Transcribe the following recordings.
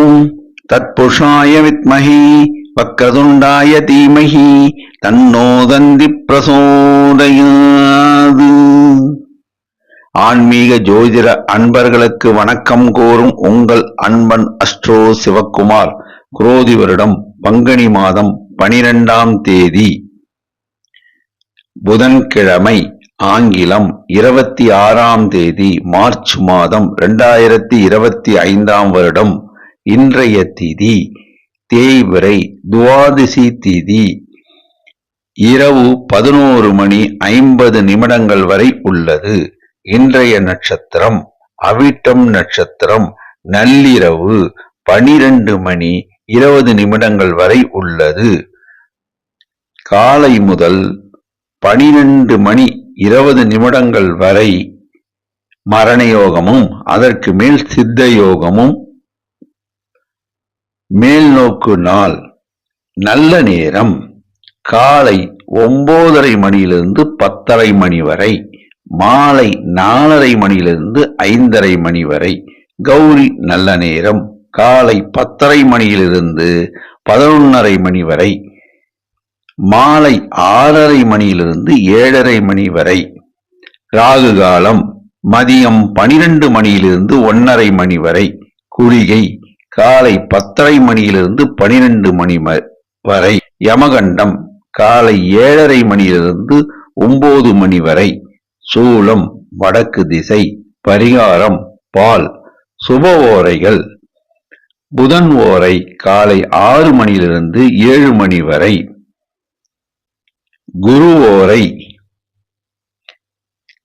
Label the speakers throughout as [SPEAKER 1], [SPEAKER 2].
[SPEAKER 1] ஓம் தத்புருஷாய வித்மஹி வக்ரதுண்டாய தீமஹி தன்னோதந்தி பிரசோதயாது. ஆன்மீக ஜோதிட அன்பர்களுக்கு வணக்கம் கோரும் உங்கள் அன்பன் அஸ்ட்ரோ சிவக்குமார் குரோதி வருடம் பங்குனி மாதம் பனிரெண்டாம் தேதி. புதன்கிழமை ஆங்கிலம் இருபத்தி ஆறாம் தேதி மார்ச் மாதம் இரண்டாயிரத்தி இருபத்தி ஐந்தாம் வருடம். இன்றைய திதி தேய்பிறை துவாதசி திதி. இரவு பதினோரு மணி ஐம்பது நிமிடங்கள் வரை உள்ளது. இன்றைய நட்சத்திரம் அவிட்டம் நட்சத்திரம் நள்ளிரவு பனிரெண்டு மணி இருபது நிமிடங்கள் வரை உள்ளது. காலை முதல் பனிரெண்டு மணி இருபது நிமிடங்கள் வரை மரண யோகமும் அதற்கு மேல் சித்த யோகமும் மேல் நோக்கு நாள் நல்ல நேரம் காலை ஒன்பதரை மணியிலிருந்து பத்தரை மணி வரை மாலை நாலரை மணியிலிருந்து ஐந்தரை மணி வரை கௌரி நல்ல நேரம் காலை பத்தரை மணியிலிருந்து பதினொன்னரை மணி வரை மாலை ஆறரை மணியிலிருந்து ஏழரை மணி வரை ராகு காலம் மதியம் பனிரெண்டு மணியிலிருந்து ஒன்னரை மணி வரை குளிகை காலை பத்தரை மணியிலிருந்து பனிரெண்டு மணி வரை யமகண்டம் காலை ஏழரை மணியிலிருந்து ஒன்பது மணி வரை சூலம் வடக்கு திசை பரிகாரம் பால் சுப ஓரைகள். புதன் ஓரை காலை ஆறு மணியிலிருந்து ஏழு மணி வரை குரு ஓரை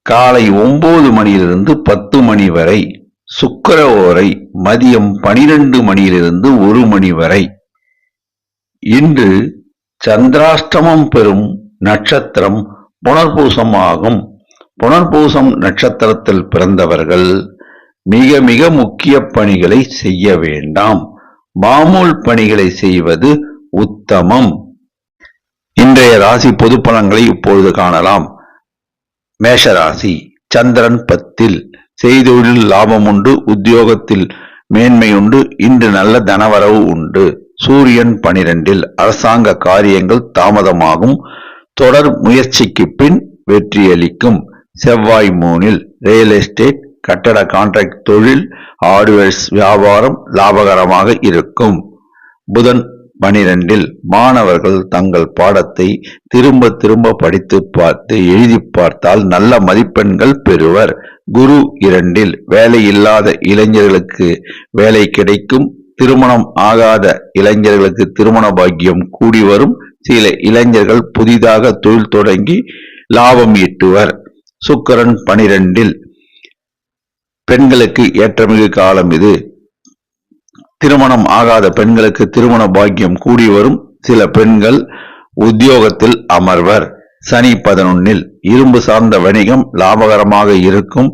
[SPEAKER 1] காலை ஒன்பது மணியிலிருந்து பத்து மணி வரை சுக்கர ஓரை மதியம் பனிரெண்டு மணியிலிருந்து ஒரு மணி வரை. இன்று சந்திராஷ்டமம் பெறும் நட்சத்திரம் புனர்பூசம் ஆகும் புனர்பூசம் நட்சத்திரத்தில் பிறந்தவர்கள் மிக மிக முக்கிய பணிகளை செய்ய வேண்டாம். மாமூல் பணிகளை செய்வது உத்தமம். இன்றைய ராசி பொது பலன்களை இப்பொழுது காணலாம். மேஷராசி சந்திரன் பத்தில். செய்தொழில் லாபம் உண்டு உத்தியோகத்தில் மேன்மை உண்டு இன்று நல்ல தனவரவு உண்டு. சூரியன் பனிரெண்டில் அரசாங்க காரியங்கள் தாமதமாகும். தொடர் முயற்சிக்கு பின் வெற்றியளிக்கும். செவ்வாய் மூனில் ரியல் எஸ்டேட் கட்டட கான்ட்ராக்ட் தொழில் ஹார்ட்வேர்ஸ் வியாபாரம் லாபகரமாக இருக்கும். புதன் பனிரெண்டில் மாணவர்கள் தங்கள் பாடத்தை திரும்ப திரும்ப படித்து பார்த்து எழுதி பார்த்தால் நல்ல மதிப்பெண்கள் பெறுவர். குரு இரண்டில் வேலையில்லாத இளைஞர்களுக்கு வேலை கிடைக்கும் திருமணம் ஆகாத இளைஞர்களுக்கு திருமண பாக்கியம் கூடி வரும். சில இளைஞர்கள் புதிதாக தொழில் தொடங்கி லாபம் ஈட்டுவர். சுக்கரன் பனிரெண்டில் பெண்களுக்கு ஏற்றமிகு காலம் இது. திருமணம் ஆகாத பெண்களுக்கு திருமண பாக்கியம் கூடி வரும். சில பெண்கள் உத்தியோகத்தில் அமர்வர். சனி பதினொன்னில் இரும்பு சார்ந்த வணிகம் லாபகரமாக இருக்கும்.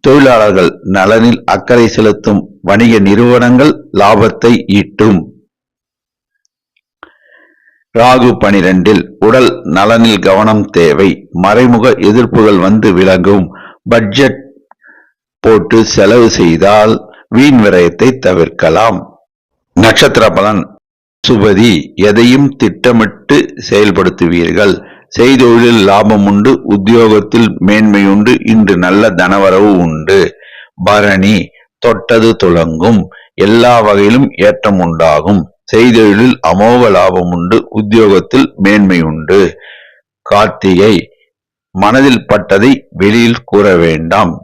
[SPEAKER 1] தொழிலாளர்கள் நலனில் அக்கறை செலுத்தும் வணிக நிறுவனங்கள் லாபத்தை ஈட்டும். ராகு பனிரெண்டில் உடல் நலனில் கவனம் தேவை. மறைமுக எதிர்ப்புகள் வந்து விலகும். பட்ஜெட் போட்டு செலவு செய்தால் வீண் விரயத்தை தவிர்க்கலாம். நட்சத்திர பலன் சுபதி எதையும் திட்டமிட்டு செயல்படுத்துவீர்கள். செய்தொழிலில் லாபம் உண்டு உத்தியோகத்தில் மேன்மை உண்டு இன்று நல்ல தனவரவு உண்டு. பரணி தொட்டது துளங்கும் எல்லா வகையிலும் ஏற்றம் உண்டாகும். செய்தொழிலில் அமோக லாபம் உண்டு உத்தியோகத்தில் மேன்மை உண்டு. கார்த்திகை மனதில் பட்டதை வெளியில் கூற வேண்டாம்.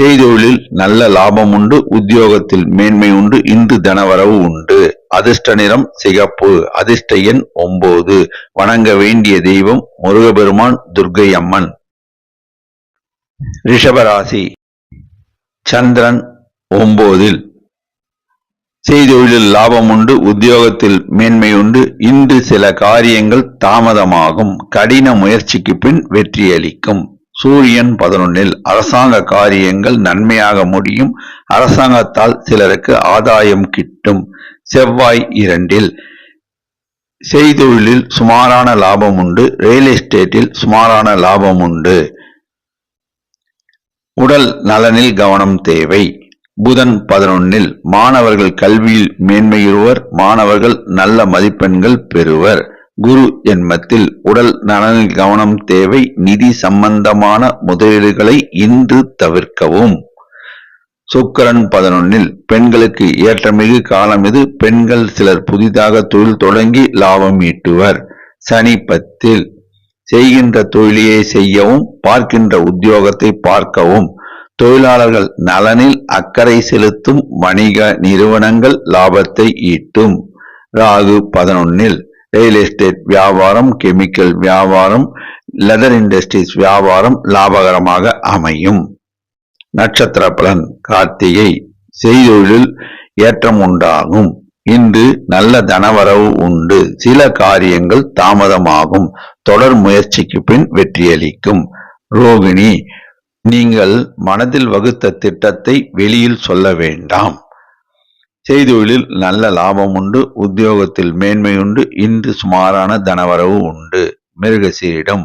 [SPEAKER 1] செய்தொழிலில் நல்ல லாபம் உண்டு உத்தியோகத்தில் மேன்மை உண்டு இன்று தனவரவு உண்டு. அதிர்ஷ்ட நிறம் சிகப்பு. அதிர்ஷ்ட எண் ஒன்பது வணங்க வேண்டிய தெய்வம் முருகபெருமான் துர்கை அம்மன் ரிஷபராசி. சந்திரன் ஒன்பதில் செய்தொழிலில் லாபம் உண்டு உத்தியோகத்தில் மேன்மை உண்டு. இன்று சில காரியங்கள் தாமதமாகும். கடின முயற்சிக்கு பின் வெற்றியளிக்கும் சூரியன் பதினொன்னில். அரசாங்க காரியங்கள் நன்மையாக முடியும். அரசாங்கத்தால் சிலருக்கு ஆதாயம் கிட்டும். செவ்வாய் இரண்டில் செய்தொழிலில் சுமாரான லாபம் உண்டு ரியல் எஸ்டேட்டில் சுமாரான லாபம் உண்டு உடல் நலனில் கவனம் தேவை. புதன் பதினொன்னில் மாணவர்கள் கல்வியில் மேன்மையுறுவர் மாணவர்கள் நல்ல மதிப்பெண்கள் பெறுவர். குரு என்மத்தில் உடல் நலனில் கவனம் தேவை நிதி சம்பந்தமான முதலீடுகளை இன்று தவிர்க்கவும். சுக்கிரன் பதினொன்னில் பெண்களுக்கு ஏற்றமிகு காலம் இது. பெண்கள் சிலர் புதிதாக தொழில் தொடங்கி லாபம் ஈட்டுவர். சனி பத்தில் செய்கின்ற தொழிலையே செய்யவும் பார்க்கின்ற உத்தியோகத்தை பார்க்கவும். தொழிலாளர்கள் நலனில் அக்கறை செலுத்தும் வணிக நிறுவனங்கள் லாபத்தை ஈட்டும். ராகு பதினொன்னில் ரியல் எஸ்டேட் வியாபாரம் கெமிக்கல் வியாபாரம் லெதர் இண்டஸ்ட்ரீஸ் வியாபாரம் லாபகரமாக அமையும். நட்சத்திர பலன் கார்த்திகை செய்தொழில் ஏற்றம் உண்டாகும் இன்று நல்ல தனவரவு உண்டு. சில காரியங்கள் தாமதமாகும். தொடர் முயற்சிக்கு பின் வெற்றியளிக்கும். ரோகிணி நீங்கள் மனதில் வகுத்த திட்டத்தை வெளியில் சொல்ல வேண்டாம். செய்தொழில் நல்ல லாபம் உண்டு. உத்தியோகத்தில் மேன்மை உண்டு இன்று சுமாரான தனவரவு உண்டு. மிருகசீரிடம்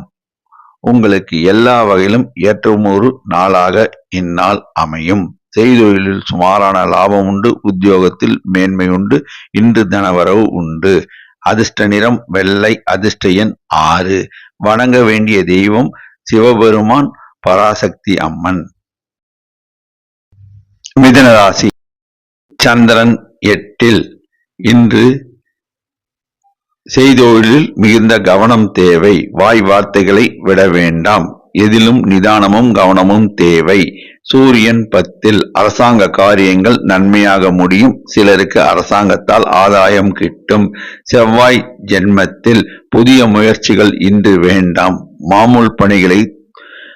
[SPEAKER 1] உங்களுக்கு எல்லா வகையிலும் ஏற்றமொரு நாளாக இந்நாள் அமையும். செய்தொழிலில் சுமாரான லாபம் உண்டு உத்தியோகத்தில் மேன்மை உண்டு இன்று தனவரவு உண்டு. அதிர்ஷ்ட நிறம் வெள்ளை அதிர்ஷ்ட எண் ஆறு. வணங்க வேண்டிய தெய்வம் சிவபெருமான் பராசக்தி அம்மன். மிதனராசி சந்திரன் எட்டில் இன்று செய்தொழிலில் மிகுந்த கவனம் தேவை. வாய் வார்த்தைகளை விட வேண்டாம் எதிலும் நிதானமும் கவனமும் தேவை. சூரியன் பத்தில் அரசாங்க காரியங்கள் நன்மையாக முடியும். சிலருக்கு அரசாங்கத்தால் ஆதாயம் கிட்டும். செவ்வாய் ஜென்மத்தில் புதிய முயற்சிகள் இன்று வேண்டாம். மாமூல் பணிகளை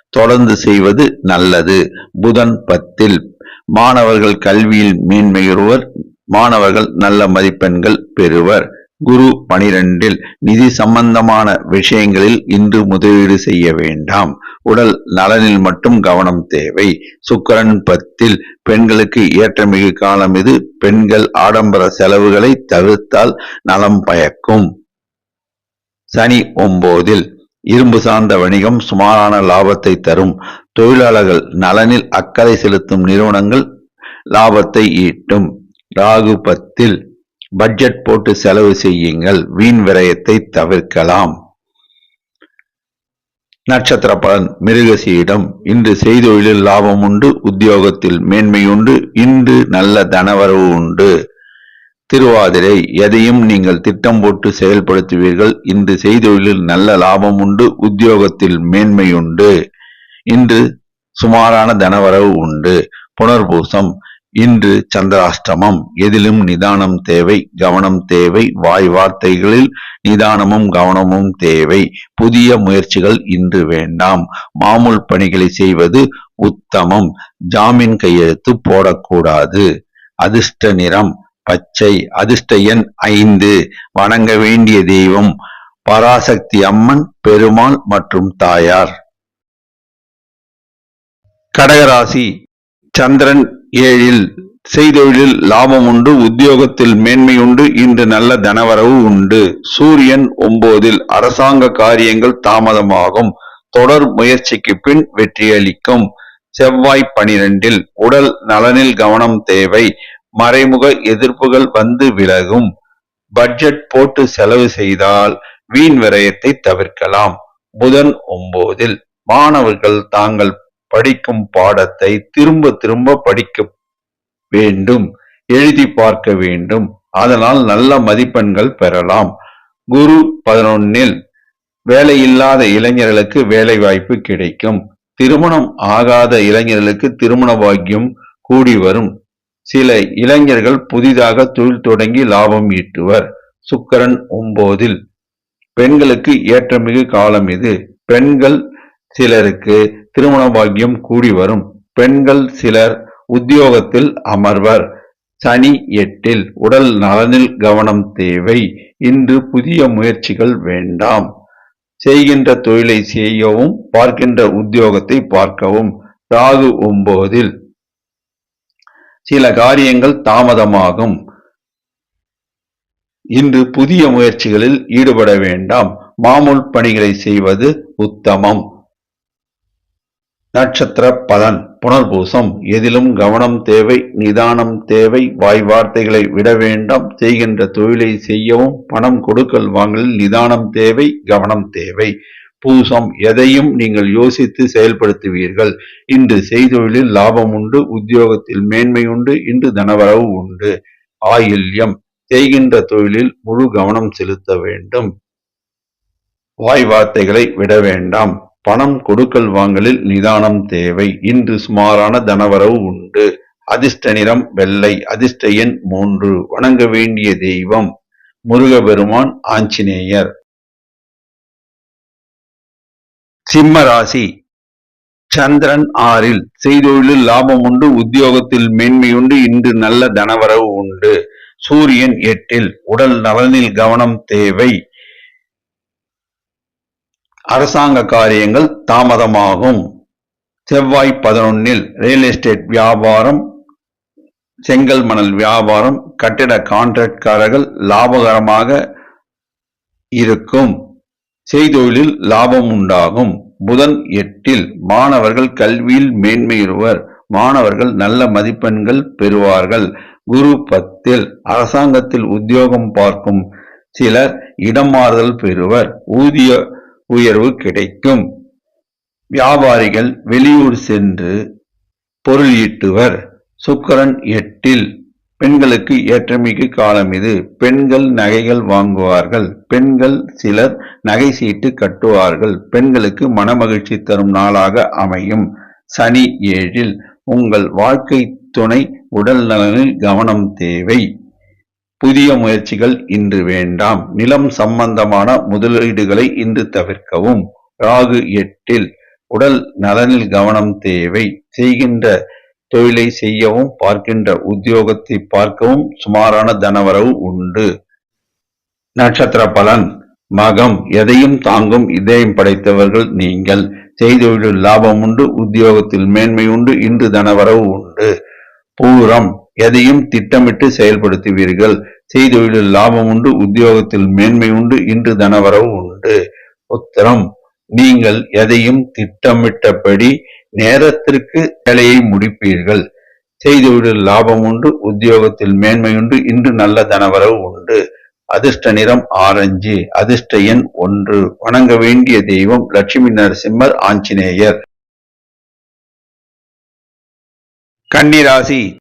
[SPEAKER 1] தொடர்ந்து செய்வது நல்லது. புதன் பத்தில் மாணவர்கள் கல்வியில் மேன்மையுறுவர். மாணவர்கள் நல்ல மதிப்பெண்கள் பெறுவர். குரு பனிரெண்டில் நிதி சம்பந்தமான விஷயங்களில் இன்று முதலீடு செய்ய வேண்டாம். உடல் நலனில் மட்டும் கவனம் தேவை. சுக்கரன் பத்தில் பெண்களுக்கு ஏற்றமிகு காலம் இது. பெண்கள் ஆடம்பர செலவுகளை தவிர்த்தால் நலம் பயக்கும். சனி ஒன்போதில் இரும்பு சார்ந்த வணிகம் சுமாரான லாபத்தை தரும். தொழிலாளர்கள் நலனில் அக்கறை செலுத்தும் நிறுவனங்கள் லாபத்தை ஈட்டும். ராகு பத்தில் பட்ஜெட் போட்டு செலவு செய்யுங்கள். வீண் விரயத்தை தவிர்க்கலாம். நட்சத்திர பலன் மிருகசியிடம் இன்று செய்தொழிலில் லாபம் உண்டு உத்தியோகத்தில் மேன்மை உண்டு இன்று நல்ல தனவரவு உண்டு. திருவாதிரை எதையும் நீங்கள் திட்டம் போட்டு செயல்படுத்துவீர்கள். இன்று செய்தொழிலில் நல்ல லாபம் உண்டு உத்தியோகத்தில் மேன்மை உண்டு. இன்று சுமாரான தனவரவு உண்டு. புனர்பூசம் இன்று சந்திராஷ்டமம். எதிலும் நிதானம் தேவை கவனம் தேவை. வாய் வார்த்தைகளில் நிதானமும் கவனமும் தேவை. புதிய முயற்சிகள் இன்று வேண்டாம். மாமூல் பணிகளை செய்வது உத்தமம். ஜாமீன் கையெழுத்து போடக்கூடாது. அதிர்ஷ்ட நிறம் பச்சை. அதிர்ஷ்ட எண் ஐந்து. வணங்க வேண்டிய தெய்வம் பராசக்தி அம்மன் பெருமாள் மற்றும் தாயார். கடகராசி சந்திரன் ஏழில் செய்தொழிலில் லாபம் உண்டு உத்தியோகத்தில் மேன்மை உண்டு இன்று நல்ல தனவரவு உண்டு. சூரியன் ஒன்பதில் அரசாங்க காரியங்கள் தாமதமாகும். தொடர் முயற்சிக்கு பின் வெற்றியளிக்கும். செவ்வாய் பனிரெண்டில் உடல் நலனில் கவனம் தேவை. மறைமுக எதிர்ப்புகள் வந்து விலகும். பட்ஜெட் போட்டு செலவு செய்தால் வீண் விரயத்தை தவிர்க்கலாம். புதன் ஒன்பதில் மாணவர்கள் தாங்கள் படிக்கும் பாடத்தை திரும்ப திரும்ப படிக்க வேண்டும் எழுதி பார்க்க வேண்டும். அதனால் நல்ல மதிப்பெண்கள் பெறலாம். குரு பதினொன்னில் வேலையில்லாத இளைஞர்களுக்கு வேலை வாய்ப்பு கிடைக்கும். திருமணம் ஆகாத இளைஞர்களுக்கு திருமண பாக்கியம் கூடி வரும். சில இளைஞர்கள் புதிதாக தொழில் தொடங்கி லாபம் ஈட்டுவர். சுக்கரன் ஒன்போதில் பெண்களுக்கு ஏற்றமிகு காலம் இது. பெண்கள் சிலருக்கு திருமண பாக்கியம் கூடி வரும். பெண்கள் சிலர் உத்தியோகத்தில் அமர்வர். சனி எட்டில் உடல் நலனில் கவனம் தேவை. இன்று புதிய முயற்சிகள் வேண்டாம். செய்கின்ற தொழிலை செய்யவும் பார்க்கின்ற உத்தியோகத்தை பார்க்கவும். ராகு ஒன்பதில் சில காரியங்கள் தாமதமாகும். இன்று புதிய முயற்சிகளில் ஈடுபட வேண்டாம். மாமூல் பணிகளை செய்வது உத்தமம். நட்சத்திர பலன் புனர்பூசம். எதிலும் கவனம் தேவை நிதானம் தேவை வாய் வார்த்தைகளை விட வேண்டாம். செய்கின்ற தொழிலை செய்யவும் பணம் கொடுக்கல் வாங்கலில் நிதானம் தேவை கவனம் தேவை. பூசம் எதையும் நீங்கள் யோசித்து செயல்படுத்துவீர்கள். இன்று செய்தொழிலில் லாபம் உண்டு உத்தியோகத்தில் மேன்மை உண்டு இன்று தனவரவு உண்டு. ஆயில்யம். செய்கின்ற தொழிலில் முழு கவனம் செலுத்த வேண்டும். வாய் வார்த்தைகளை விட வேண்டாம். பணம் கொடுக்கல் வாங்கலில் நிதானம் தேவை. இன்று சுமாரான தனவரவு உண்டு. அதிர்ஷ்ட நிறம் வெள்ளை அதிர்ஷ்ட எண் மூன்று. வணங்க வேண்டிய தெய்வம் முருகபெருமான் ஆஞ்சநேயர். சிம்ம ராசி சந்திரன் ஆறில் செய்தொழிலில் லாபம் உண்டு உத்தியோகத்தில் மேன்மையுண்டு இன்று நல்ல தனவரவு உண்டு. சூரியன் எட்டில் உடல் நலனில் கவனம் தேவை. அரசாங்க காரியங்கள் தாமதமாகும். செவ்வாய் பதினொன்னில் ரியல் எஸ்டேட் வியாபாரம் செங்கல் மணல் வியாபாரம் கட்டிட கான்ட்ராக்ட்காரர்கள் லாபகரமாக இருக்கும். செய்தொழிலில் லாபம் உண்டாகும். புதன் எட்டில் மாணவர்கள் கல்வியில் மேன்மையுறுவர். மாணவர்கள் நல்ல மதிப்பெண்கள் பெறுவார்கள். குரு பத்தில் அரசாங்கத்தில் உத்தியோகம் பார்க்கும் சிலர் இடம் மாறுதல் பெறுவர். ஊதிய உயர்வு கிடைக்கும். வியாபாரிகள் வெளியூர் சென்று பொருள் ஈட்டுவர். சுக்கரன் எட்டில் பெண்களுக்கு ஏற்றமிகு காலம் இது. பெண்கள் நகைகள் வாங்குவார்கள். பெண்கள் சிலர் நகை சீட்டு கட்டுவார்கள். பெண்களுக்கு மனமகிழ்ச்சி தரும் நாளாக அமையும். சனி ஏழில் உங்கள் வாழ்க்கை துணை உடல் நலனில் கவனம் தேவை. புதிய முயற்சிகள் இன்று வேண்டாம். நிலம் சம்பந்தமான முதலீடுகளை இன்று தவிர்க்கவும். ராகு எட்டில் உடல் நலனில் கவனம் தேவை. செய்கின்ற தொழிலை செய்யவும் பார்க்கின்ற உத்தியோகத்தை பார்க்கவும் சுமாரான தனவரவு உண்டு. நட்சத்திர பலன் மகம் எதையும் தாங்கும் இதயம் படைத்தவர்கள் நீங்கள். செய்தொழில் லாபம் உண்டு உத்தியோகத்தில் மேன்மை உண்டு இன்று தனவரவு உண்டு. பூரம். எதையும் திட்டமிட்டு செயல்படுத்துவீர்கள். செய்தொழிலில் லாபம் உண்டு உத்தியோகத்தில் மேன்மை உண்டு இன்று தனவரவு உண்டு. உத்தரம். நீங்கள் எதையும் திட்டமிட்டபடி நேரத்திற்கு வேலையை முடிப்பீர்கள். செய்தொழிலில் லாபம் உண்டு உத்தியோகத்தில் மேன்மை உண்டு இன்று நல்ல தனவரவு உண்டு. அதிர்ஷ்ட நிறம் ஆரஞ்சு. அதிர்ஷ்ட எண் ஒன்று. வணங்க வேண்டிய தெய்வம் லட்சுமி நரசிம்மர் ஆஞ்சநேயர். கன்னிராசி.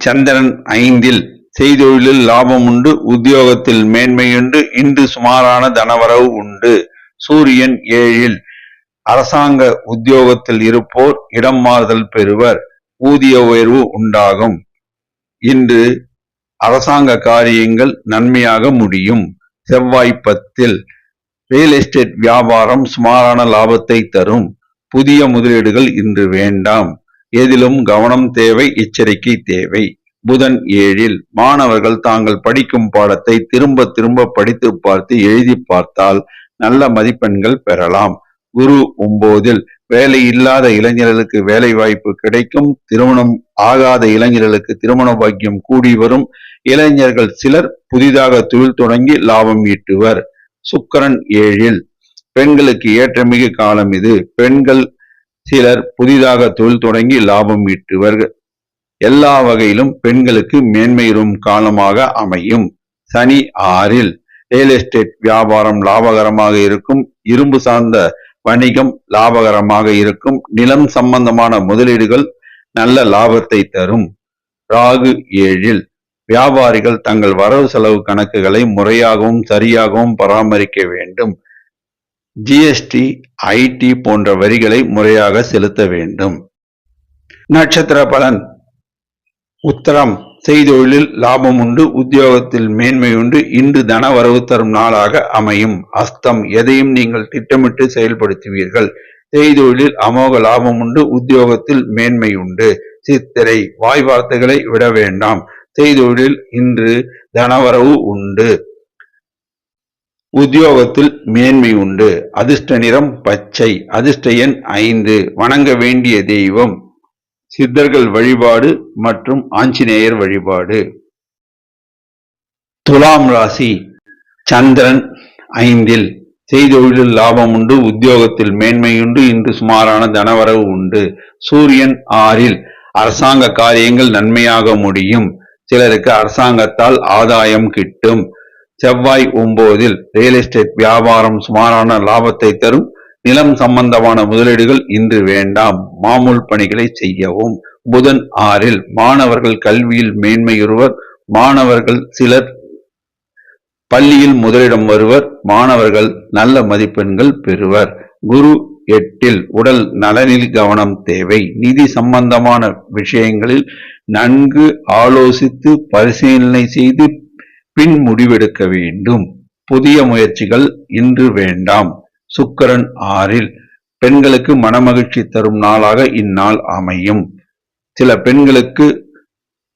[SPEAKER 1] சந்திரன் ஐந்தில் செய்தொழிலில் லாபம் உண்டு உத்தியோகத்தில் மேன்மையுண்டு இன்று சுமாரான தனவரவு உண்டு. சூரியன் ஏழில் அரசாங்க உத்தியோகத்தில் இருப்போர் இடம் மாறுதல் பெறுவர் ஊதிய உயர்வு உண்டாகும். இன்று அரசாங்க காரியங்கள் நன்மையாக முடியும். செவ்வாய் பத்தில் ரியல் எஸ்டேட் வியாபாரம் சுமாரான லாபத்தை தரும். புதிய முதலீடுகள் இன்று வேண்டாம். எதிலும் கவனம் தேவை எச்சரிக்கை தேவை. புதன் ஏழில் மாணவர்கள் தாங்கள் படிக்கும் பாடத்தை திரும்ப திரும்ப படித்து பார்த்து எழுதி பார்த்தால் நல்ல மதிப்பெண்கள் பெறலாம். குரு ஒன்பதில் வேலை இல்லாத இளைஞர்களுக்கு வேலை வாய்ப்பு கிடைக்கும் திருமணம் ஆகாத இளைஞர்களுக்கு திருமண பாக்கியம் கூடி வரும். இளைஞர்கள் சிலர் புதிதாக தொழில் தொடங்கி லாபம் ஈட்டுவர். சுக்கரன் ஏழில் பெண்களுக்கு ஏற்றமிகு காலம் இது. பெண்கள் சிலர் புதிதாக தொழில் தொடங்கி லாபம் ஈட்டுவர் எல்லா வகையிலும் பெண்களுக்கு மேன்மையிடும் காலமாக அமையும். சனி ஆறில் ரியல் எஸ்டேட் வியாபாரம் லாபகரமாக இருக்கும். இரும்பு சார்ந்த வணிகம் லாபகரமாக இருக்கும். நிலம் சம்பந்தமான முதலீடுகள் நல்ல லாபத்தை தரும். ராகு ஏழில் வியாபாரிகள் தங்கள் வரவு செலவு கணக்குகளை முறையாகவும் சரியாகவும் பராமரிக்க வேண்டும். ஜிஎஸ்டி ஐடி போன்ற வரிகளை முறையாக செலுத்த வேண்டும். நட்சத்திர பலன். உத்தரம். செய்தொழிலில் லாபம் உண்டு உத்தியோகத்தில் மேன்மை உண்டு. இன்று தன வரவு தரும் நாளாக அமையும். அஸ்தம். எதையும் நீங்கள் திட்டமிட்டு செயல்படுத்துவீர்கள். செய்தொழிலில் அமோக லாபம் உண்டு உத்தியோகத்தில் மேன்மை உண்டு. சித்திரை. வாய் வார்த்தைகளை விட வேண்டாம். செய்தொழில் இன்று தனவரவு உண்டு. உத்தியோகத்தில் மேன்மை உண்டு. அதிர்ஷ்ட நிறம் பச்சை. அதிர்ஷ்ட எண் ஐந்து. வணங்க வேண்டிய தெய்வம். சித்தர்கள் வழிபாடு மற்றும் ஆஞ்சநேயர் வழிபாடு. துலாம் ராசி. சந்திரன் ஐந்தில். செய்தொழிலில் லாபம் உண்டு. உத்தியோகத்தில் மேன்மையுண்டு இன்று சுமாரான தனவரவு உண்டு. சூரியன் ஆறில். அரசாங்க காரியங்கள் நன்மையாக முடியும். சிலருக்கு அரசாங்கத்தால் ஆதாயம் கிட்டும். செவ்வாய் ஒன்பதில் ரியல் எஸ்டேட் வியாபாரம் சுமாரான லாபத்தை தரும். நிலம் சம்பந்தமான முதலீடுகள் இன்று வேண்டாம். மாமூல் பணிகளை செய்யவும். புதன் ஆறில் மாணவர்கள் கல்வியில் மேன்மையுறுவர் மாணவர்கள் சிலர் பள்ளியில் முதலிடம் வருவர். மாணவர்கள் நல்ல மதிப்பெண்கள் பெறுவர். குரு எட்டில் உடல் நலனில் கவனம் தேவை. நிதி சம்பந்தமான விஷயங்களில் நன்கு ஆலோசித்து பரிசீலனை செய்து பின் முடிவெடுக்க வேண்டும். புதிய முயற்சிகள் இன்று வேண்டாம். சுக்கரன் ஆறில். பெண்களுக்கு மனமகிழ்ச்சி தரும் நாளாக இந்நாள் அமையும். சில பெண்களுக்கு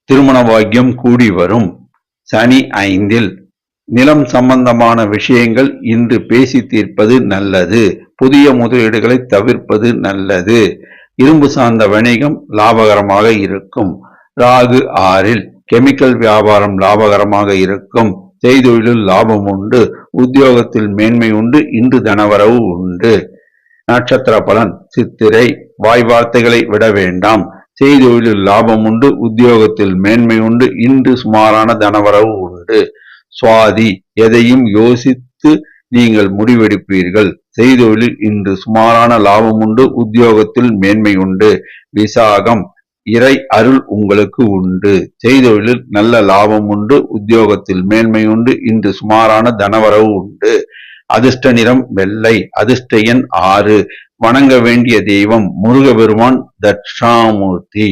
[SPEAKER 1] திருமண பாக்கியம் கூடி வரும். சனி ஐந்தில். நிலம் சம்பந்தமான விஷயங்கள் இன்று பேசி தீர்ப்பது நல்லது. புதிய முதலீடுகளை தவிர்ப்பது நல்லது. இரும்பு சார்ந்த வணிகம் லாபகரமாக இருக்கும். ராகு ஆறில். கெமிக்கல் வியாபாரம் லாபகரமாக இருக்கும். செய்தொழிலில் லாபம் உண்டு. உத்தியோகத்தில் மேன்மை உண்டு. இன்று தனவரவு உண்டு. நட்சத்திர பலன் சித்திரை. வாய் வார்த்தைகளை விட வேண்டாம். செய்தொழிலில் லாபம் உண்டு. உத்தியோகத்தில் மேன்மை உண்டு. இன்று சுமாரான தனவரவு உண்டு. சுவாதி எதையும் யோசித்து நீங்கள் முடிவெடுப்பீர்கள். செய்தொழில் இன்று சுமாரான லாபம் உண்டு. உத்தியோகத்தில் மேன்மை உண்டு. விசாகம் இறை அருள் உங்களுக்கு உண்டு. செய்தொழிலில் நல்ல லாபம் உண்டு உத்தியோகத்தில் மேன்மை உண்டு இன்று சுமாரான தனவரவு உண்டு. அதிர்ஷ்ட நிறம் வெள்ளை அதிர்ஷ்ட எண் ஆறு. வணங்க வேண்டிய தெய்வம் முருகபெருமான் தட்சாமூர்த்தி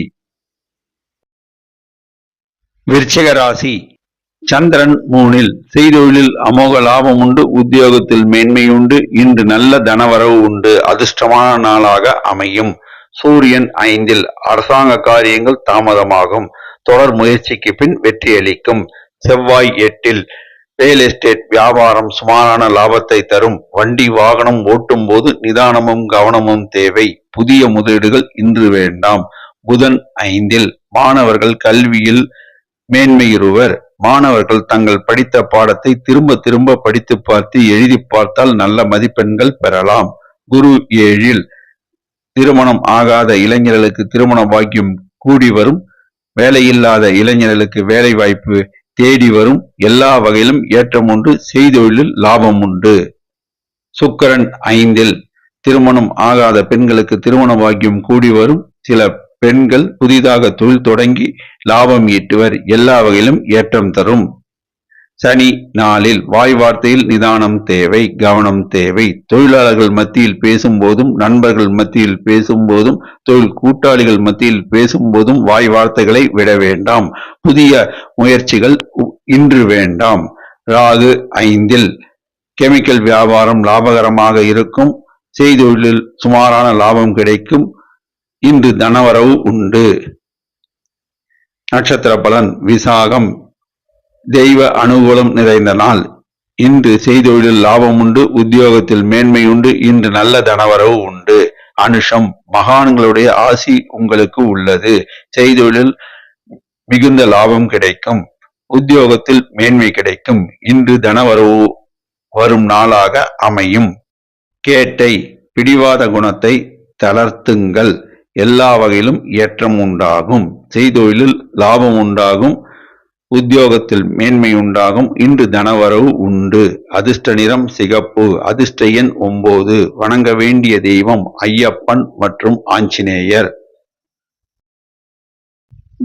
[SPEAKER 1] விருச்சிக ராசி. சந்திரன் மூணில் செய்தொழிலில் அமோக லாபம் உண்டு உத்தியோகத்தில் மேன்மை உண்டு இன்று நல்ல தனவரவு உண்டு அதிர்ஷ்டமான நாளாக அமையும். சூரியன் ஐந்தில் அரசாங்க காரியங்கள் தாமதமாகும். தொடர் முயற்சிக்கு பின் வெற்றியளிக்கும் செவ்வாய் எட்டில் ரியல் எஸ்டேட் வியாபாரம் சுமாரான லாபத்தை தரும். வண்டி வாகனம் ஓட்டும் போது நிதானமும் கவனமும் தேவை. புதிய முதலீடுகள் இன்று வேண்டாம். புதன் ஐந்தில் மாணவர்கள் கல்வியில் மேன்மையுறுவர் மாணவர்கள் தங்கள் படித்த பாடத்தை திரும்ப திரும்ப படித்து பார்த்து எழுதி பார்த்தால் நல்ல மதிப்பெண்கள் பெறலாம். குரு ஏழில் திருமணம் ஆகாத இளைஞர்களுக்கு திருமண பாக்கியம் கூடி வரும். வேலையில்லாத இளைஞர்களுக்கு வேலை வாய்ப்பு தேடி வரும். எல்லா வகையிலும் ஏற்றம் உண்டு செய்தொழிலில் லாபம் உண்டு. சுக்கரன் ஐந்தில் திருமணம் ஆகாத பெண்களுக்கு திருமண பாக்கியம் கூடி வரும். சில பெண்கள் புதிதாக தொழில் தொடங்கி லாபம் ஈட்டுவர். எல்லா வகையிலும் ஏற்றம் தரும். சனி நாளில் வாய் வார்த்தையில் நிதானம் தேவை கவனம் தேவை. தொழிலாளர்கள் மத்தியில் பேசும்போதும் நண்பர்கள் மத்தியில் பேசும்போதும் தொழில் கூட்டாளிகள் மத்தியில் பேசும்போதும் வாய் வார்த்தைகளை விட வேண்டாம். புதிய முயற்சிகள் இன்று வேண்டாம். ராகு ஐந்தில் கெமிக்கல் வியாபாரம் லாபகரமாக இருக்கும். செய்தொழிலில் சுமாரான லாபம் கிடைக்கும். இன்று தனவரவு உண்டு. நட்சத்திர பலன் விசாகம் தெய்வ அனுகூலம் நிறைந்த நாள். இன்று செய்தொழிலில் லாபம் உண்டு உத்தியோகத்தில் மேன்மை உண்டு இன்று நல்ல தனவரவு உண்டு. அனுஷம் மகான்களுடைய ஆசி உங்களுக்கு உள்ளது. செய்தொழில் மிகுந்த லாபம் கிடைக்கும் உத்தியோகத்தில் மேன்மை கிடைக்கும் இன்று தனவரவு வரும் நாளாக அமையும். கேட்டை பிடிவாத குணத்தை தளர்த்துங்கள் எல்லா வகையிலும் ஏற்றம் உண்டாகும். செய்தொழிலில் லாபம் உண்டாகும் உத்தியோகத்தில் மேன்மை உண்டாகும். இன்று தனவரவு உண்டு. அதிர்ஷ்ட நிறம் சிகப்பு. அதிர்ஷ்ட எண் ஒன்பது வணங்க வேண்டிய தெய்வம் ஐயப்பன் மற்றும் ஆஞ்சநேயர்.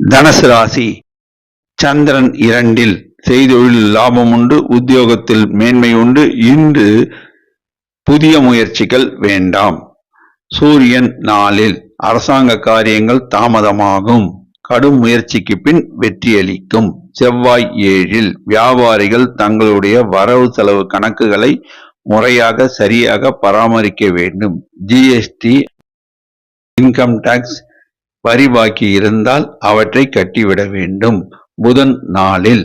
[SPEAKER 1] தனுசு ராசி. சந்திரன் இரண்டில் செய்தொழில் லாபம் உண்டு. உத்தியோகத்தில் மேன்மை உண்டு. இன்று புதிய முயற்சிகள் வேண்டாம். சூரியன் நாளில் அரசாங்க காரியங்கள் தாமதமாகும். கடும் முயற்சிக்கு பின் வெற்றியளிக்கும். செவ்வாய் ஏழில் வியாபாரிகள் தங்களுடைய வரவு செலவு கணக்குகளை முறையாக சரியாக பராமரிக்க வேண்டும். ஜிஎஸ்டி இன்கம் டாக்ஸ் வரி பாக்கி இருந்தால் அவற்றை கட்டிவிட வேண்டும். புதன் நாளில்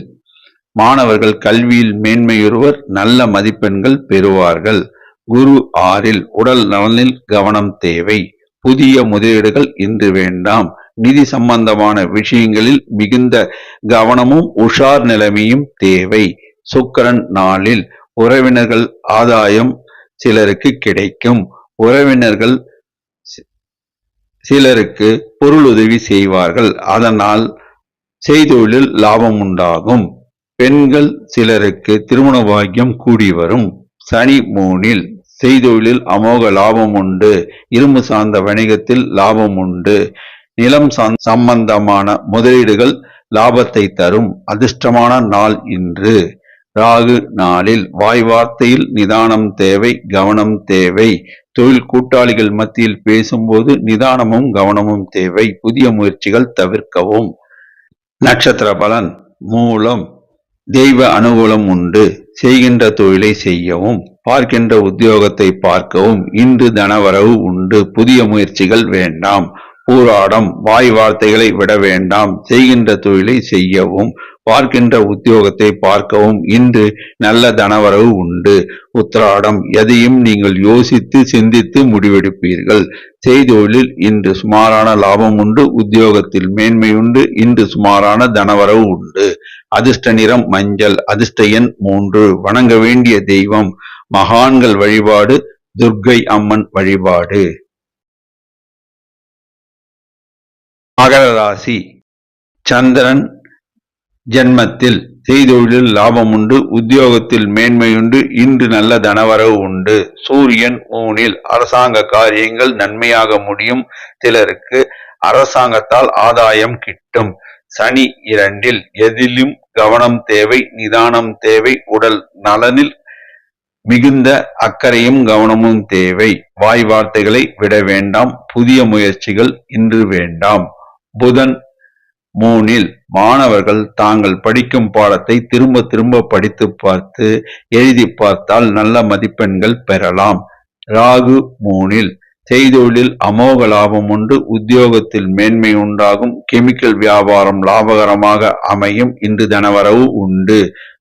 [SPEAKER 1] மாணவர்கள் கல்வியில் மேன்மையுறுவர் நல்ல மதிப்பெண்கள் பெறுவார்கள். குரு ஆறில் உடல் நலனில் கவனம் தேவை. புதிய முதலீடுகள் இன்று வேண்டாம். நிதி சம்பந்தமான விஷயங்களில் மிகுந்த கவனமும் உஷார் நிலைமையும் தேவை. சுக்கரன் நாளில் உறவினர்கள் ஆதாயம் சிலருக்கு கிடைக்கும். உறவினர்கள் சிலருக்கு பொருளுதவி செய்வார்கள். அதனால் செய்தொழில் லாபம் உண்டாகும். பெண்கள் சிலருக்கு திருமண பாக்கியம் கூடி வரும். சனி மூனில் செய்தொழிலில் அமோக லாபம் உண்டு. இரும்பு சார்ந்த வணிகத்தில் லாபம் உண்டு. நிலம் சம்பந்தமான முதலீடுகள் லாபத்தை தரும். அதிர்ஷ்டமான நாள் இன்று. ராகு நாளில் வாய் வார்த்தையில் நிதானம் தேவை கவனம் தேவை. தொழில் கூட்டாளிகள் மத்தியில் பேசும்போது நிதானமும் கவனமும் தேவை. புதிய முயற்சிகள் தவிர்க்கவும். நட்சத்திர பலன் மூலம் தெய்வ அனுகூலம் உண்டு. செய்கின்ற தொழிலை செய்யவும் பார்க்கின்ற உத்தியோகத்தை பார்க்கவும். இன்று தனவரவு உண்டு. புதிய முயற்சிகள் வேண்டாம். பூராடம் வாய் வார்த்தைகளை விட வேண்டாம். செய்கின்ற தொழிலை செய்யவும் பார்க்கின்ற உத்தியோகத்தை பார்க்கவும். இன்று நல்ல தனவரவு உண்டு. உத்திராடம் எதையும் நீங்கள் யோசித்து சிந்தித்து முடிவெடுப்பீர்கள். செய்தொழிலில் இன்று சுமாரான லாபம் உண்டு. உத்தியோகத்தில் மேன்மை உண்டு. இன்று சுமாரான தனவரவு உண்டு. அதிர்ஷ்ட நிறம் மஞ்சள் அதிர்ஷ்ட எண் மூன்று. வணங்க வேண்டிய தெய்வம் மகான்கள் வழிபாடு துர்க்கை அம்மன் வழிபாடு. மகர ராசி. சந்திரன் ஜென்மத்தில் செய்தொழிலில் லாபம் உண்டு உத்தியோகத்தில் மேன்மையுண்டு இன்று நல்ல தனவரவு உண்டு. சூரியன் ஊனில் அரசாங்க காரியங்கள் நன்மையாக முடியும் சிலருக்கு. அரசாங்கத்தால் ஆதாயம் கிட்டும். சனி இரண்டில் எதிலும் கவனம் தேவை நிதானம் தேவை உடல் நலனில் மிகுந்த அக்கறையும் கவனமும் தேவை. வாய் வார்த்தைகளை விட வேண்டாம் புதிய முயற்சிகள் இன்று வேண்டாம். புதன் மூணில் மாணவர்கள் தாங்கள் படிக்கும் பாடத்தை திரும்ப திரும்ப படித்து பார்த்து எழுதி பார்த்தால் நல்ல மதிப்பெண்கள் பெறலாம். ராகு மூணில் செய்தொழில் அமோக லாபம் உண்டு உத்தியோகத்தில் மேன்மை உண்டாகும் கெமிக்கல் வியாபாரம் லாபகரமாக அமையும் இன்று தனவரவு உண்டு.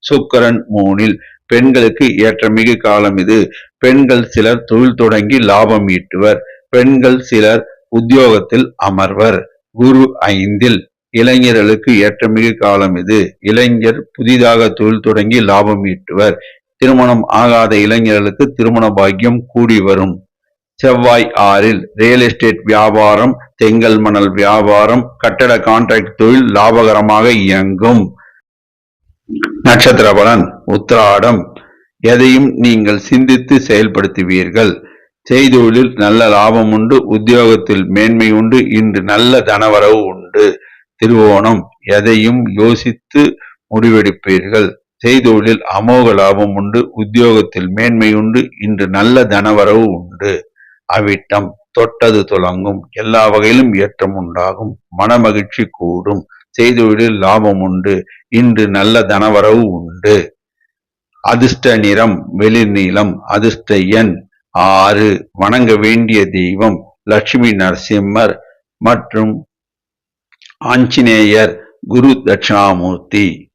[SPEAKER 1] சுக்கரன் மூணில் பெண்களுக்கு ஏற்றமிகு காலம் இது. பெண்கள் சிலர் தொழில் தொடங்கி லாபம் ஈட்டுவர் பெண்கள் சிலர் உத்தியோகத்தில் அமர்வர். குரு ஐந்தில் இளைஞர்களுக்கு ஏற்றமிகு காலம் இது. இளைஞர் புதிதாக தொழில் தொடங்கி லாபம் ஈட்டுவர். திருமணம் ஆகாத இளைஞர்களுக்கு திருமண பாக்கியம் கூடி வரும். செவ்வாய் ஆறில் ரியல் எஸ்டேட் வியாபாரம் தெங்கல் மணல் வியாபாரம் கட்டட கான்ட்ராக்ட் தொழில் லாபகரமாக இயங்கும். நட்சத்திர பலன் உத்திராடம். எதையும் நீங்கள் சிந்தித்து செயல்படுத்துவீர்கள். செய்தொழில் நல்ல லாபம் உண்டு உத்தியோகத்தில் மேன்மை உண்டு இன்று நல்ல தனவரவு உண்டு. திருவோணம் எதையும் யோசித்து முடிவெடுப்பீர்கள். செய்தொழில் அமோக லாபம் உண்டு உத்தியோகத்தில் மேன்மை உண்டு இன்று நல்ல தனவரவு உண்டு. அவிட்டம் தொட்டது துலங்கும் எல்லா வகையிலும் ஏற்றம் உண்டாகும் மனமகிழ்ச்சி கூடும். செய்தொழில் லாபம் உண்டு இன்று நல்ல தனவரவு உண்டு. அதிர்ஷ்ட நிறம் வெளிர் நீளம் அதிர்ஷ்ட எண் ஆறு வணங்க வேண்டிய தெய்வம் லட்சுமி நரசிம்மர் மற்றும் ஆஞ்சநேயர் குரு தட்சிணாமூர்த்தி.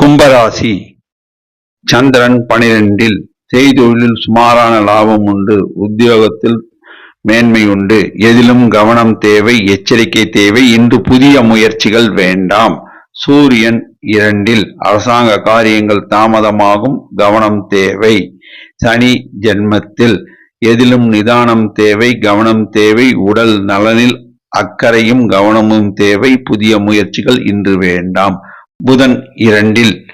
[SPEAKER 1] கும்பராசி. சந்திரன் பனிரெண்டில் செய்தொழிலில் சுமாரான லாபம் உண்டு உத்தியோகத்தில் மேன்மை உண்டு. எதிலும் கவனம் தேவை எச்சரிக்கை தேவை இன்று புதிய முயற்சிகள் வேண்டாம். சூரியன் இரண்டில் அரசாங்க காரியங்கள் தாமதமாகும் கவனம் தேவை. சனி ஜென்மத்தில் எதிலும் நிதானம் தேவை கவனம் தேவை. உடல் நலனில் அக்கறையும் கவனமும் தேவை. புதிய முயற்சிகள் இன்று வேண்டாம். புதன் இரண்டில்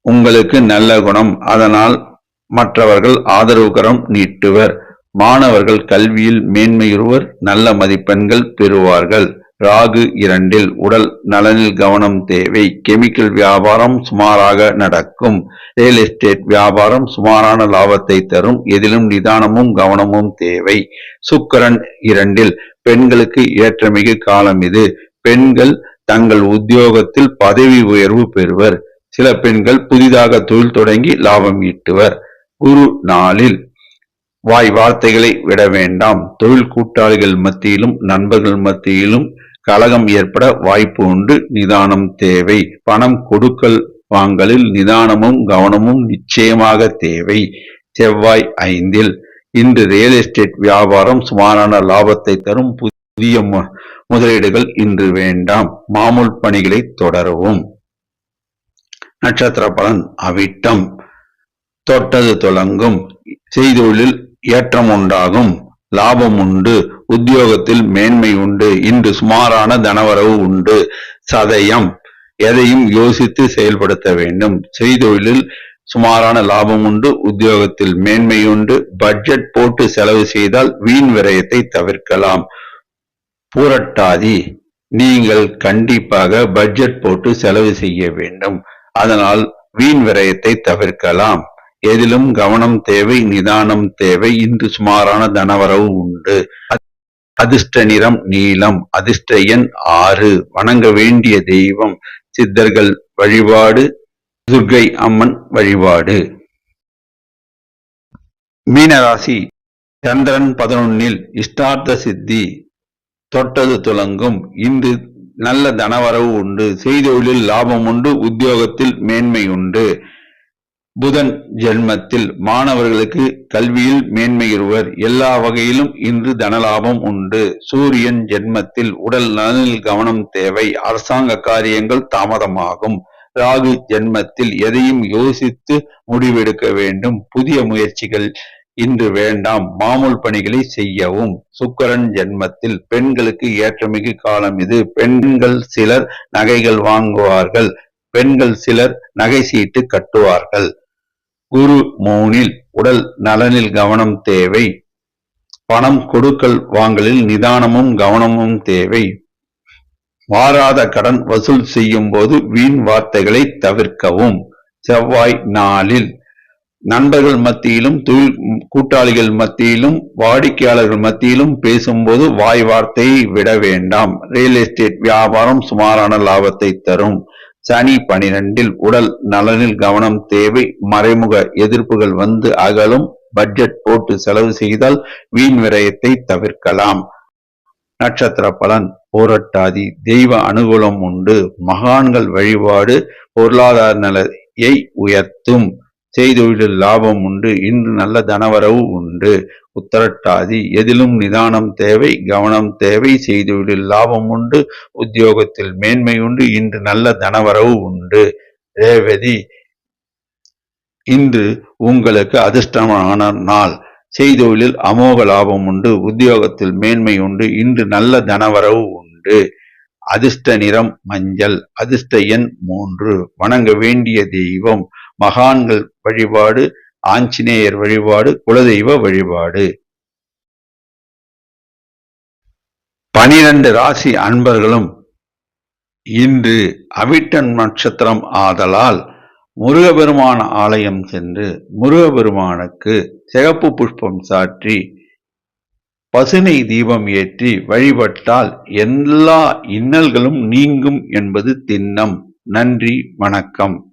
[SPEAKER 1] உங்களுக்கு நல்ல குணம். அதனால் மற்றவர்கள் ஆதரவுகரம் நீட்டுவர். மாணவர்கள் கல்வியில் மேன்மையுறுவர் நல்ல மதிப்பெண்கள் பெறுவார்கள். ராகு இரண்டில் உடல் நலனில் கவனம் தேவை. கெமிக்கல் வியாபாரம் சுமாராக நடக்கும். ரியல் எஸ்டேட் வியாபாரம் சுமாரான லாபத்தை தரும். எதிலும் நிதானமும் கவனமும் தேவை. சுக்கரன் இரண்டில் பெண்களுக்கு ஏற்றமிகு காலம் இது. பெண்கள் தங்கள் உத்தியோகத்தில் பதவி உயர்வு பெறுவர். சில பெண்கள் புதிதாக தொழில் தொடங்கி லாபம் ஈட்டுவர். குரு நாளில் வாய் வார்த்தைகளை விட வேண்டாம். தொழில் கூட்டாளிகள் மத்தியிலும் நண்பர்கள் மத்தியிலும் கலகம் ஏற்பட வாய்ப்பு உண்டு. நிதானம் தேவை. பணம் கொடுக்கல் வாங்கலில் நிதானமும் கவனமும் நிச்சயமாக தேவை. செவ்வாய் ஐந்தில் இன்று ரியல் எஸ்டேட் வியாபாரம் சுமாரான லாபத்தை தரும் புதிய மு- முதலீடுகள் இன்று வேண்டாம். மாமூல் பணிகளை தொடரவும். நட்சத்திர பலன் அவிட்டம். தொட்டது தொடங்கும். செய்தொழில் ஏற்றம் உண்டாகும். லாபம் உண்டு உத்தியோகத்தில் மேன்மை உண்டு இன்று சுமாரான தனவரவு உண்டு. சதயம் எதையும் யோசித்து செயல்படுத்த வேண்டும். செய்தொழிலில் சுமாரான லாபம் உண்டு உத்தியோகத்தில் மேன்மை உண்டு. பட்ஜெட் போட்டு செலவு செய்தால் வீண் விரயத்தை தவிர்க்கலாம். பூரட்டாதி நீங்கள் கண்டிப்பாக பட்ஜெட் போட்டு செலவு செய்ய வேண்டும். அதனால் வீண் விரயத்தை தவிர்க்கலாம். எதிலும் கவனம் தேவை நிதானம் தேவை. இன்று சுமாரான தனவரவு உண்டு. அதிர்ஷ்ட நிறம் நீலம் அதிர்ஷ்ட எண் ஆறு. வணங்க வேண்டிய தெய்வம் சித்தர்கள் வழிபாடு துர்கை அம்மன் வழிபாடு. மீனராசி சந்திரன் பதினொன்னில் இஷ்டார்த்த சித்தி தொட்டது துலங்கும். இன்று நல்ல தனவரவு உண்டு. செய்தொழிலில் லாபம் உண்டு உத்தியோகத்தில் மேன்மை உண்டு. புதன் ஜென்மத்தில் மாணவர்களுக்கு கல்வியில் மேன்மையுறுவர் எல்லா வகையிலும் இன்று தனலாபம் உண்டு. சூரியன் ஜென்மத்தில் உடல் நலனில் கவனம் தேவை. அரசாங்க காரியங்கள் தாமதமாகும். ராகு ஜென்மத்தில் எதையும் யோசித்து முடிவெடுக்க வேண்டும். புதிய முயற்சிகள் இன்று வேண்டாம். மாமூல் பணிகளை செய்யவும். சுக்கரன் ஜென்மத்தில் பெண்களுக்கு ஏற்றமிகு காலம் இது. பெண்கள் சிலர் நகைகள் வாங்குவார்கள். பெண்கள் சிலர் நகை சீட்டு கட்டுவார்கள். குரு மூனில் உடல் நலனில் கவனம் தேவை. பணம் கொடுக்கல் வாங்கலில் நிதானமும் கவனமும் தேவை. வாராத கடன் வசூல் செய்யும் போது வீண் வார்த்தைகளை தவிர்க்கவும். செவ்வாய் நாளில் நண்பர்கள் மத்தியிலும் தொழில் கூட்டாளிகள் மத்தியிலும் வாடிக்கையாளர்கள் மத்தியிலும் பேசும்போது வாய் வார்த்தையை விட வேண்டாம். ரியல் எஸ்டேட் வியாபாரம் சுமாரான லாபத்தை தரும். சனி பனிரெண்டில் உடல் நலனில் கவனம் தேவை. மறைமுக எதிர்ப்புகள் வந்து அகலும். பட்ஜெட் போட்டு செலவு செய்தால் வீண் விரயத்தை தவிர்க்கலாம். நட்சத்திர பலன் போரட்டாதி தெய்வ அனுகூலம் உண்டு. மகான்கள் வழிபாடு பொருளாதார நிலையை உயர்த்தும். செய்தொழிலில் லாபம் உண்டு. இன்று நல்ல தனவரவு உண்டு. உத்தரட்டாதி எதிலும் நிதானம் தேவை கவனம் தேவை. செய்தொழிலில் லாபம் உண்டு. உத்தியோகத்தில் மேன்மை உண்டு. இன்று நல்ல தனவரவு உண்டு. ரேவதி இன்று உங்களுக்கு அதிர்ஷ்டமான நாள். செய்தொழிலில் அமோக லாபம் உண்டு. உத்தியோகத்தில் மேன்மை உண்டு. இன்று நல்ல தனவரவு உண்டு. அதிர்ஷ்ட நிறம் மஞ்சள். அதிர்ஷ்ட எண் மூன்று. வணங்க வேண்டிய தெய்வம். மகான்கள் வழிபாடு ஆஞ்சநேயர் வழிபாடு குலதெய்வ வழிபாடு. பனிரெண்டு ராசி அன்பர்களும் இன்று அவிட்டன் நட்சத்திரம் ஆதலால் முருகபெருமான ஆலயம் சென்று முருகபெருமானுக்கு சிகப்பு புஷ்பம் சாற்றி பசுனை தீபம் ஏற்றி வழிபட்டால் எல்லா இன்னல்களும் நீங்கும் என்பது திண்ணம். நன்றி வணக்கம்.